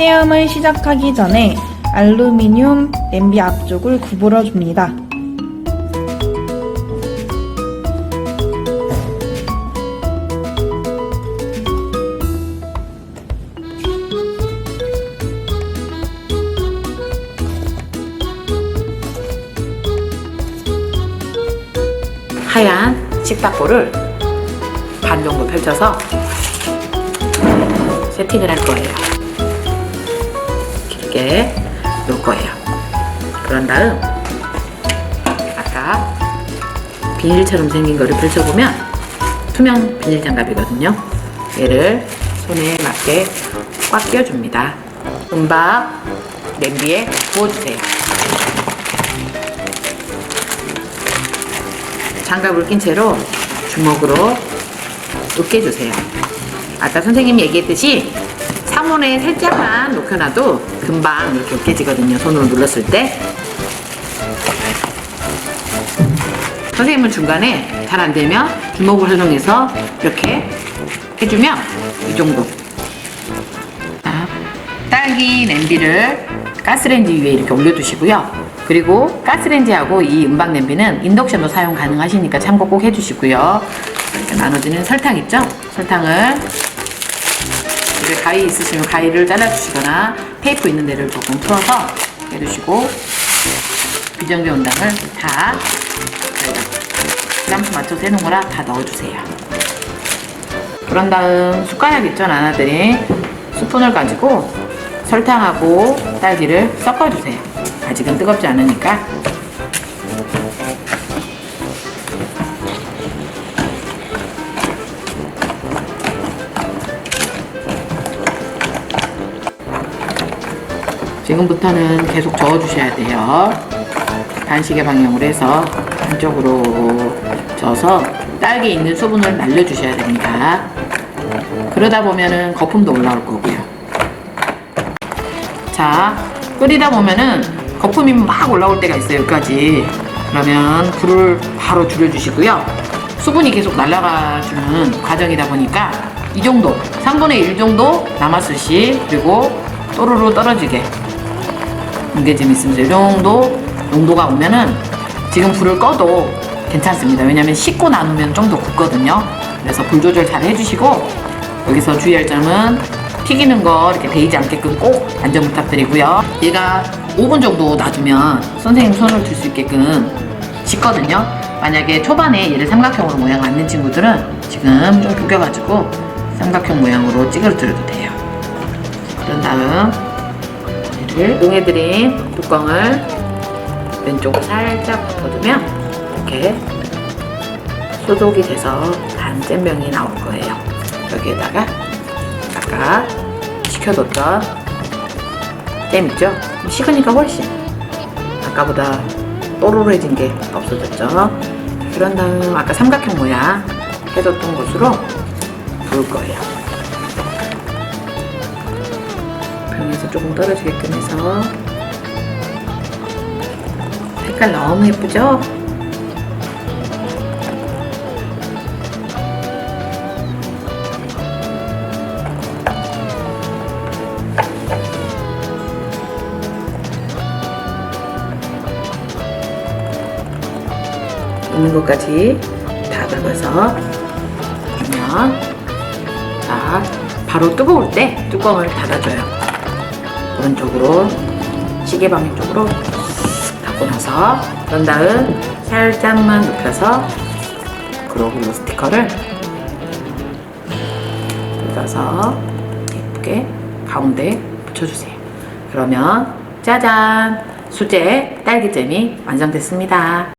체험을 시작하기 전에 알루미늄 냄비 앞쪽을 구부러 줍니다. 하얀 식탁보를 반 정도 펼쳐서 세팅을 할 거예요. 길게 놓을 거예요. 그런 다음 아까 비닐처럼 생긴 거를 펼쳐보면 투명 비닐 장갑이거든요. 얘를 손에 맞게 꽉 끼워줍니다. 은박 냄비에 부어주세요. 장갑을 낀 채로 주먹으로 으깨주세요. 아까 선생님이 얘기했듯이 상온에 살짝만 녹여놔도 금방 이렇게 으깨지거든요. 손으로 눌렀을 때. 선생님은 중간에 잘 안 되면 주먹을 활용해서 이렇게 해주면 이 정도. 자, 딸기 냄비를 가스레인지 위에 이렇게 올려두시고요. 그리고 가스레인지하고 이 은박 냄비는 인덕션도 사용 가능하시니까 참고 꼭 해주시고요. 이렇게 나눠지는 설탕 있죠? 설탕을 이렇게 가위 있으시면 가위를 잘라주시거나 테이프 있는 데를 조금 풀어서 해주시고 비정제 온당을 다 그람수 맞춰서 해놓은 거라 다 넣어주세요. 그런 다음 숟가락 있죠 나나들이 스푼을 가지고 설탕하고 딸기를 섞어주세요. 아직은 뜨겁지 않으니까 지금부터는 계속 저어주셔야 돼요. 반시계 방향으로 해서 한쪽으로 저어서 딸기에 있는 수분을 날려주셔야 됩니다. 그러다 보면은 거품도 올라올 거고요. 자, 끓이다 보면은 거품이 막 올라올 때가 있어요, 여기까지. 그러면 불을 바로 줄여주시고요. 수분이 계속 날아가주는 과정이다 보니까 이 정도, 3분의 1 정도 남았을 시, 그리고 또르르 떨어지게. 이게 좀 있습니다. 이 정도 농도가 오면은 지금 불을 꺼도 괜찮습니다. 왜냐면 식고 나누면 좀더 굽거든요. 그래서 불 조절 잘 해주시고 여기서 주의할 점은 튀기는 거 이렇게 데이지 않게끔 꼭 안전 부탁드리고요. 얘가 5분 정도 놔두면 선생님 손을 들 수 있게끔 식거든요. 만약에 초반에 얘를 삼각형으로 모양 만든 친구들은 지금 좀 구겨가지고 삼각형 모양으로 찌그러뜨려도 돼요. 그런 다음 얘를 응애드린 뚜껑을 왼쪽으로 살짝 덮어두면 이렇게 소독이 돼서 간 잼병이 나올 거예요. 여기에다가 아까 식혀뒀던 잼 있죠? 식으니까 훨씬 아까보다 또르르해진 게 없어졌죠? 그런 다음 아까 삼각형 모양 해뒀던 곳으로 부을 거예요. 병에서 조금 떨어지게끔 해서 색깔 너무 예쁘죠? 있는 것까지 다 담아서 주면 자 바로 뜨거울 때 뚜껑을 닫아줘요 오른쪽으로 시계 방향 쪽으로 닫고 나서 그런 다음 살짝만 눕혀서 그로글로 스티커를 뜯어서 예쁘게 가운데 붙여주세요. 그러면 짜잔! 수제 딸기잼이 완성됐습니다